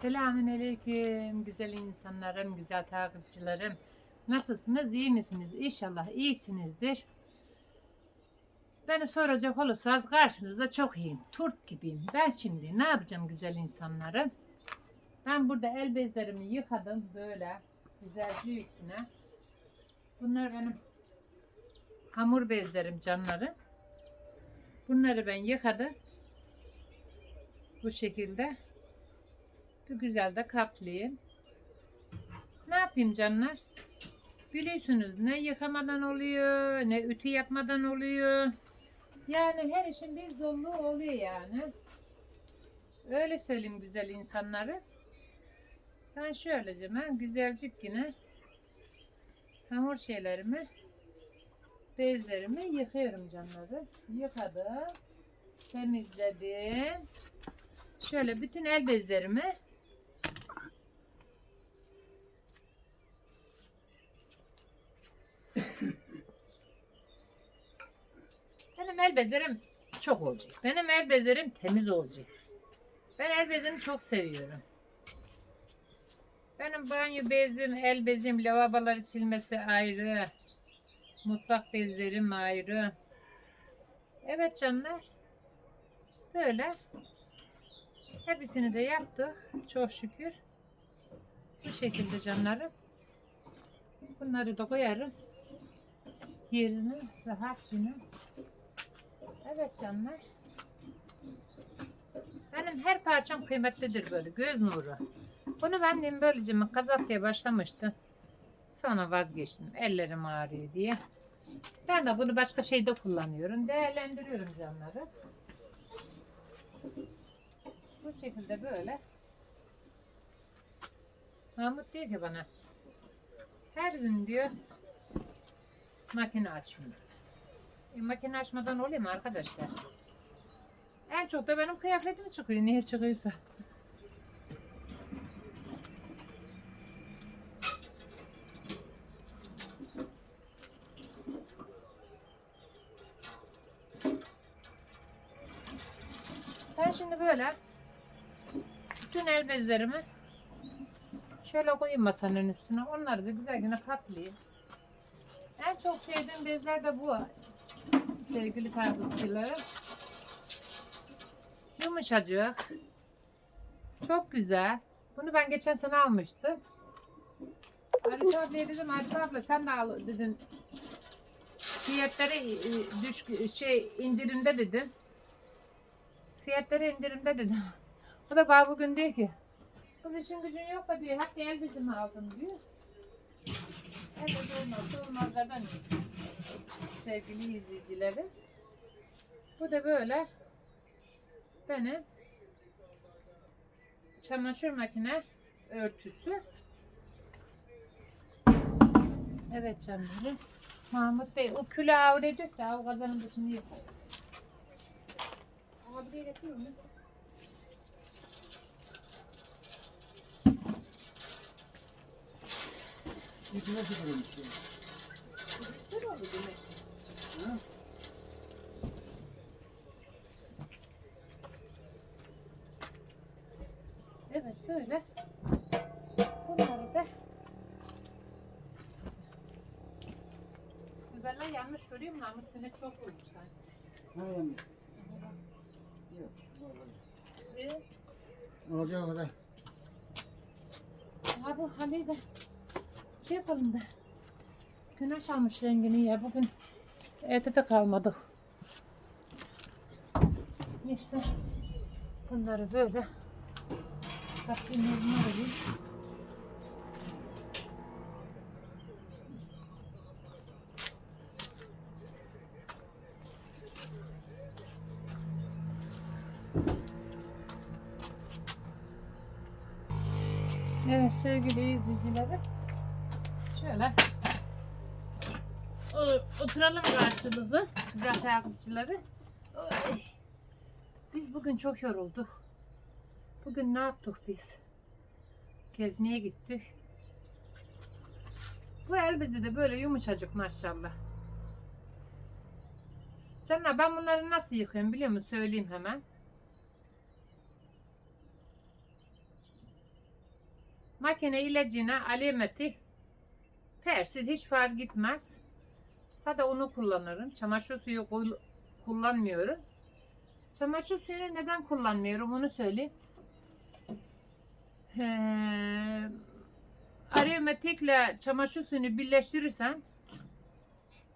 Selamünaleyküm güzel insanlarım, güzel takipçilerim. Nasılsınız, iyi misiniz? İnşallah iyisinizdir. Beni soracak olursanız karşınızda çok iyiyim. Turp gibiyim. Ben şimdi ne yapacağım güzel insanlarım? Ben burada el bezlerimi yıkadım böyle güzelce yüküne. Bunlar benim hamur bezlerim canlarım. Bunları ben yıkadım. Bu şekilde. Bu güzel de kaplayayım. Ne yapayım canlar? Biliyorsunuz ne yıkamadan oluyor, ne ütü yapmadan oluyor. Yani her işin bir zorluğu oluyor yani. Öyle söyleyeyim güzel insanları. Ben şöylece ben güzelcik yine hamur şeylerimi bezlerimi yıkıyorum canları. Yıkadım. Temizledim. Şöyle bütün el bezlerimi Benim el bezlerim çok olacak. Benim el bezlerim temiz olacak. Ben el bezimi çok seviyorum. Benim banyo bezim, el bezim, lavaboları silmesi ayrı. Mutfak bezlerim ayrı. Evet canlar. Böyle. Hepsini de yaptık. Çok şükür. Bu şekilde canlarım. Bunları da koyarım. Yerine rahat yine. Evet canlar. Benim her parçam kıymetlidir böyle göz nuru. Bunu ben de böylece kazatmaya başlamıştım. Sonra vazgeçtim. Ellerim ağrıyor diye. Ben de bunu başka şeyde kullanıyorum. Değerlendiriyorum canları. Bu şekilde böyle. Mahmut diyor ki bana her gün diyor makine aç şunu. E, makine açmadan oluyor mu arkadaşlar? En çok da benim kıyafetim çıkıyor. Niye çıkıyorsa. Ben şimdi böyle bütün el bezlerimi şöyle koyayım masanın üstüne. Onları da güzel güne katlayayım. En çok sevdiğim bezler de bu sevgili takipçilerim. Yumuşacık. Çok güzel. Bunu ben geçen sene almıştım. Arif ablaya dedim Arif abla sen de al dedim. Fiyatları e, düş şey indirimde dedim. Fiyatları indirimde dedim. O da bana bugün diyor ki Kız işin gücün yok diyor. Hep el bizim aldım diyor. Evet olmaz. Olmazlardan sevgili izleyicilerim. Bu da böyle benim çamaşır makine örtüsü. Evet canlarım. Mahmut Bey o külü avre dök de o kazanın dışını yapar. Abi mu? İçine sıkılmış. Dur oldu demek. Ha? Evet böyle. Bunları da Biberler yanlış görüyor musun? Mahmut Güne çok koymuşlar. Nereye mi? Yok. Ve Olacak o kadar. abi haliyle de şey yapalım da güneş almış rengini ya bugün evde de kalmadık. Neyse bunları böyle normal edeyim. Evet sevgili izleyicilerim. Şöyle oturalım karşılıklı güzel takipçileri. Biz bugün çok yorulduk. Bugün ne yaptık biz? Gezmeye gittik. Bu el bezi de böyle yumuşacık maşallah. Canlar ben bunları nasıl yıkıyorum biliyor musun? Söyleyeyim hemen. Makine ilacına alimeti persil hiç fark etmez. Sade onu kullanırım. Çamaşır suyu kul- kullanmıyorum. Çamaşır suyunu neden kullanmıyorum onu söyleyeyim. Ee, aromatikle çamaşır suyunu birleştirirsen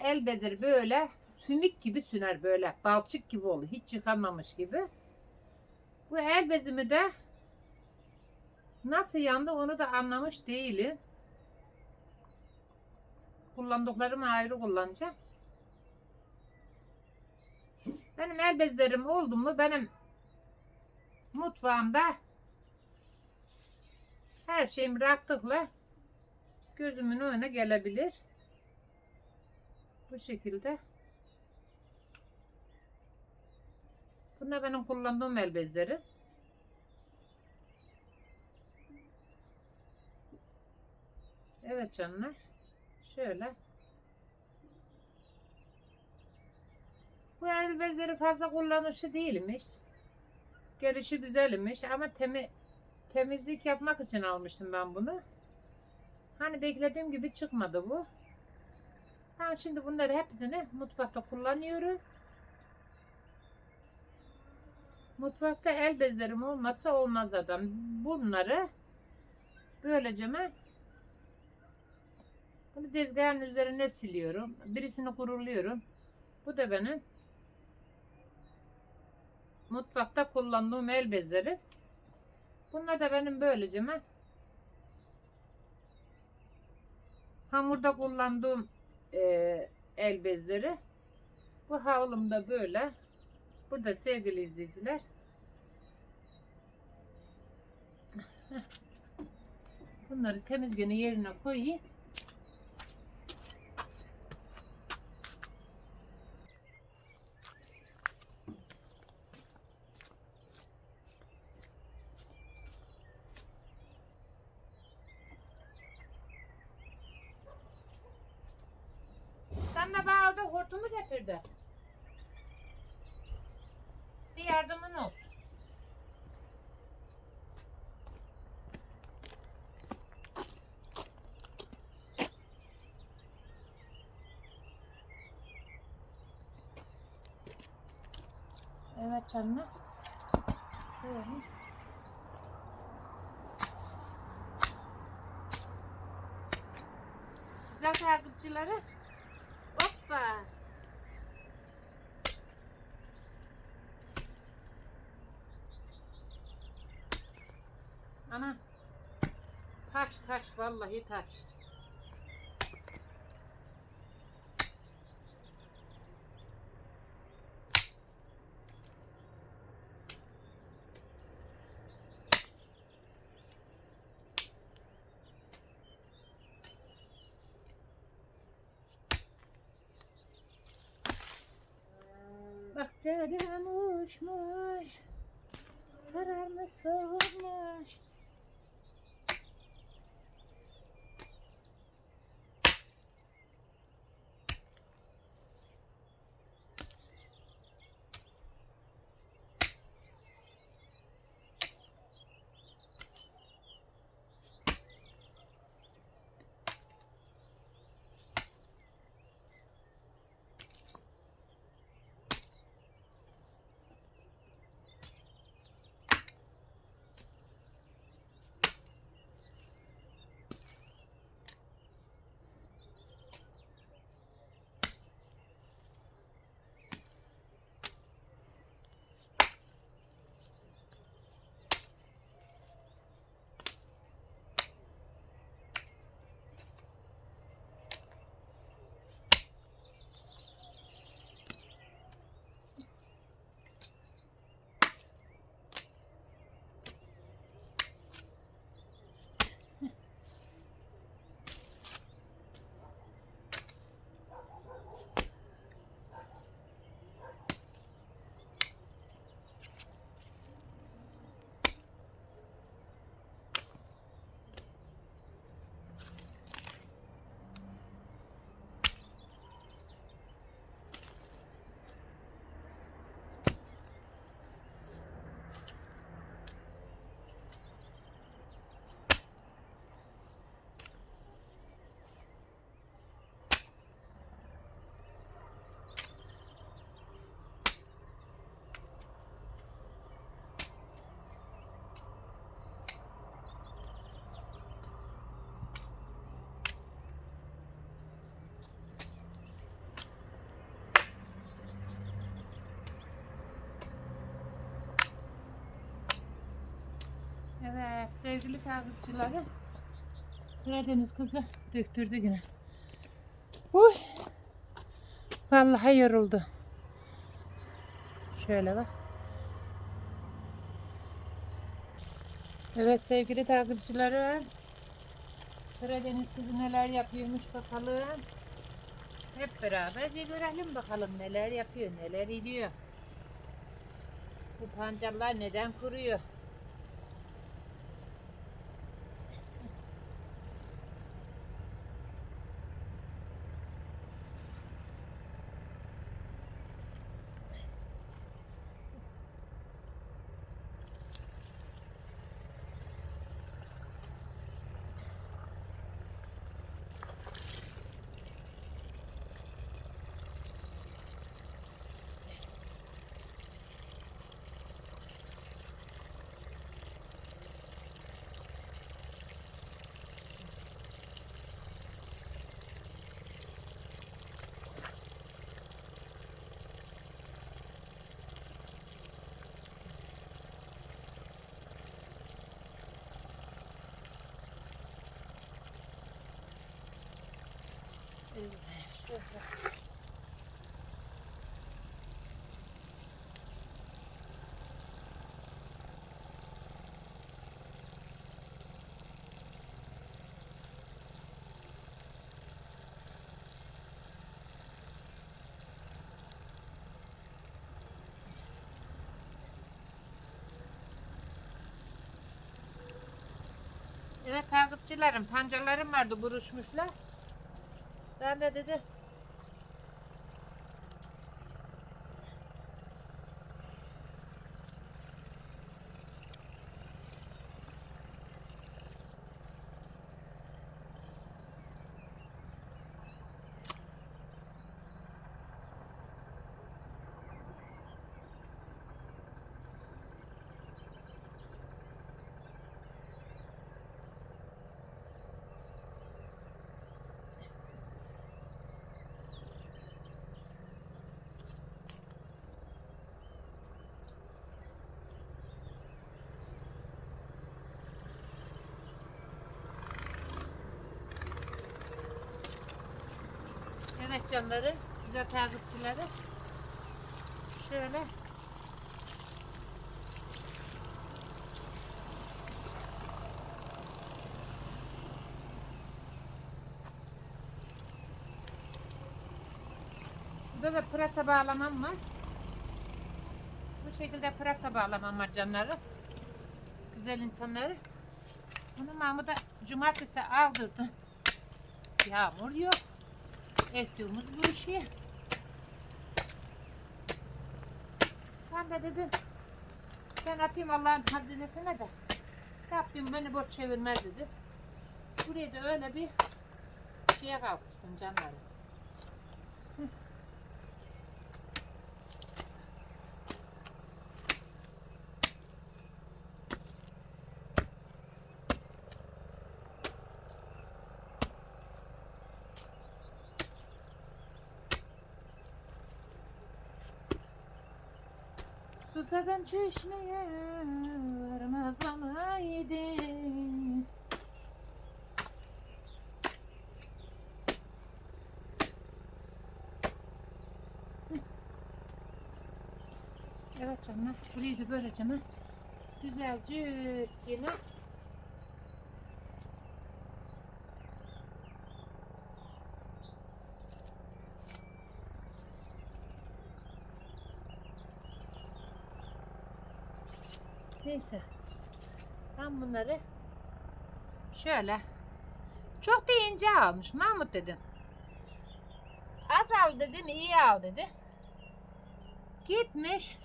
el bezleri böyle sümük gibi süner böyle. Balçık gibi olur. Hiç yıkanmamış gibi. Bu el bezimi de nasıl yandı onu da anlamış değilim. Kullandıklarımı ayrı kullanacağım. Benim el bezlerim oldu mu benim mutfağımda her şeyim rahatlıkla gözümün önüne gelebilir. Bu şekilde. Bunlar benim kullandığım el bezleri. Evet canlar. Şöyle. Bu el bezleri fazla kullanışı değilmiş. Gelişi güzelmiş ama temi, temizlik yapmak için almıştım ben bunu. Hani beklediğim gibi çıkmadı bu. Ben şimdi bunları hepsini mutfakta kullanıyorum. Mutfakta el bezlerim olmazsa olmaz adam. Bunları böylece bunu tezgahın üzerine siliyorum. Birisini kuruluyorum. Bu da benim mutfakta kullandığım el bezleri. Bunlar da benim böylece ben hamurda kullandığım eee, el bezleri. Bu havlum da böyle. Burada sevgili izleyiciler. Bunları temiz gene yerine koyayım. Sen de bana orada hortumu getirdi. Bir yardımın olsun. Evet canım. Böyle. Güzel takipçileri. Hoppa. Ana. Taş taş vallahi taş. Bahçeden uçmuş Sararmış soğumuş sevgili takipçileri. Karadeniz kızı döktürdü yine. Uy. Vallahi yoruldu. Şöyle bak. Evet sevgili takipçilerim. Karadeniz kızı neler yapıyormuş bakalım. Hep beraber bir görelim bakalım neler yapıyor, neler ediyor. Bu pancarlar neden kuruyor? Evet takipçilerim, pancarlarım vardı buruşmuşlar. Ben de dedi Evet canları, güzel takipçileri. Şöyle. Burada da pırasa bağlamam var. Bu şekilde pırasa bağlamam var canları. Güzel insanları. Bunu Mahmut'a cumartesi aldırdı. Yağmur yok. Ektiğimiz bu işi. Ben de dedim ben atayım Allah'ın hazinesine de Rabbim beni boş çevirmez dedi. Buraya da öyle bir şeye kalkmıştım canlarım. Susadan çeşmeye varmaz olaydı. Evet canım, burayı da böyle canım. Güzelce yine Neyse. Ben bunları şöyle çok da ince almış Mahmut dedim. Az al dedim iyi al dedi. Gitmiş.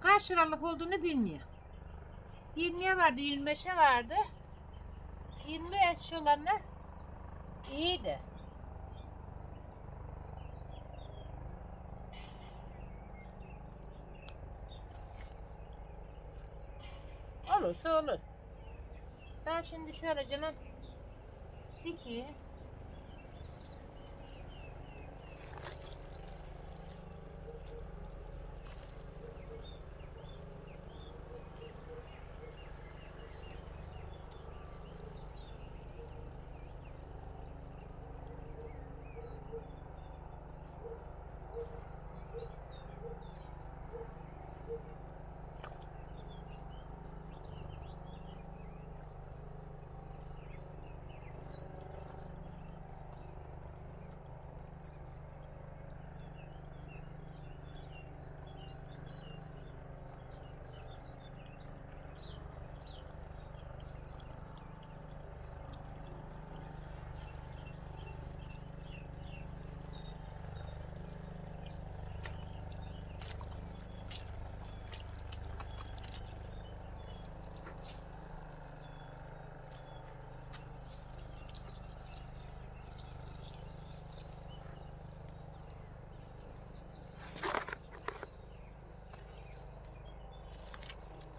Kaç liralık olduğunu bilmiyor. 20'ye vardı 25'e vardı. 25 olanlar iyiydi. Olursa olur. Ben şimdi şöyle canım dikeyim.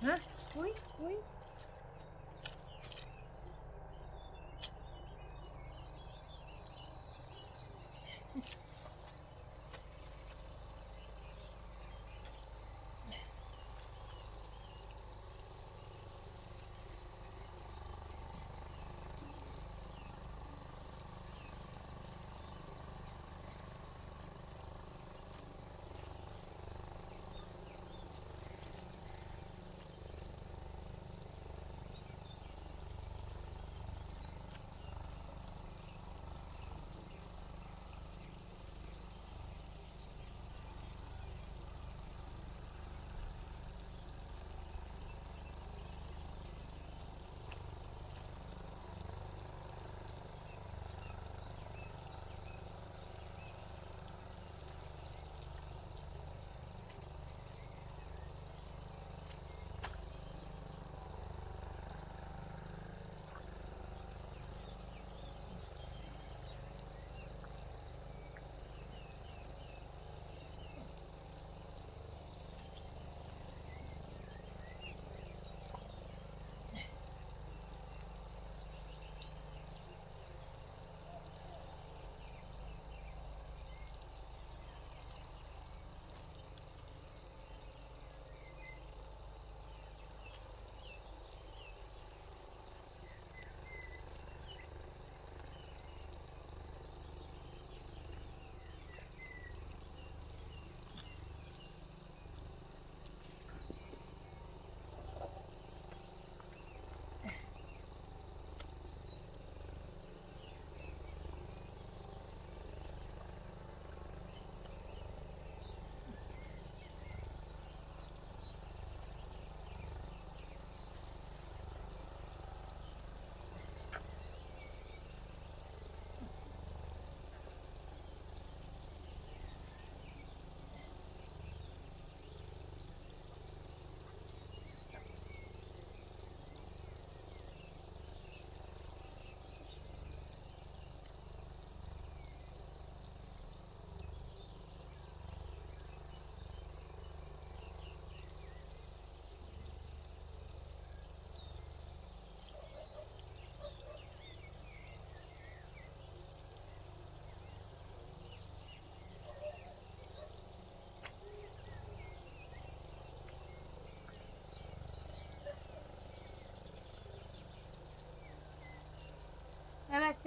Ha? Uy,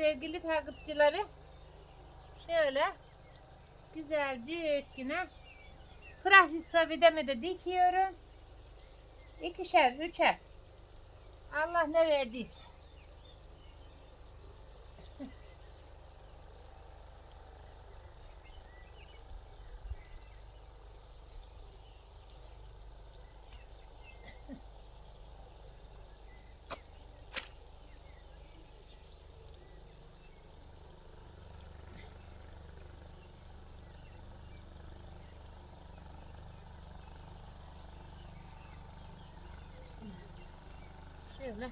sevgili takipçilerim. Şöyle güzelce yine Fransız vidamı da dikiyorum. İkişer, üçer. Allah ne verdiyse. Şöyle